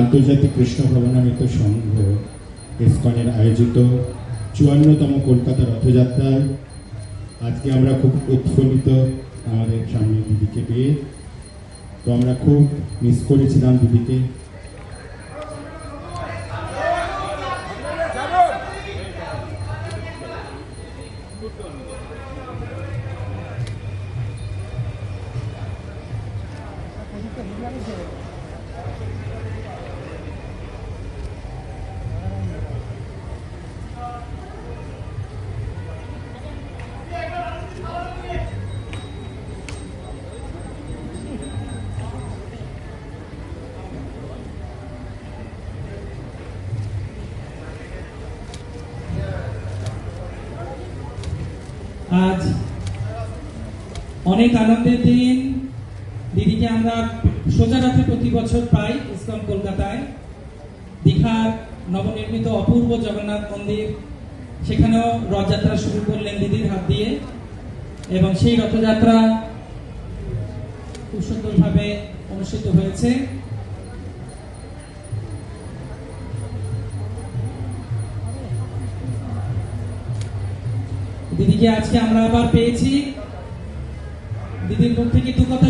আন্তর্জাতিক কৃষ্ণ ভবনামিত সংঘ ইস্কনের আয়োজিত চুয়ান্নতম কলকাতা রথযাত্রায়। আজকে আমরা খুব উৎফুল্লিত আমাদের সামনে দিদিকে পেয়ে। তো আমরা খুব মিস করেছিলাম দিদিকে। আজ অনেক আনন্দের দিন। দিদিকে আমরা সোজা রাতে প্রতি বছর পাই ইসকন কলকাতায়। দীঘার নবনির্মিত অপূর্ব জগন্নাথ মন্দির। সেখানেও রথযাত্রা শুরু করলেন দিদির হাত দিয়ে। এবং সেই রথযাত্রা খুব সুন্দরভাবে অনুষ্ঠিত হয়েছে। দিদিকে আজকে আমরা আবার পেয়েছি। দিদির মুখ থেকে দু কথা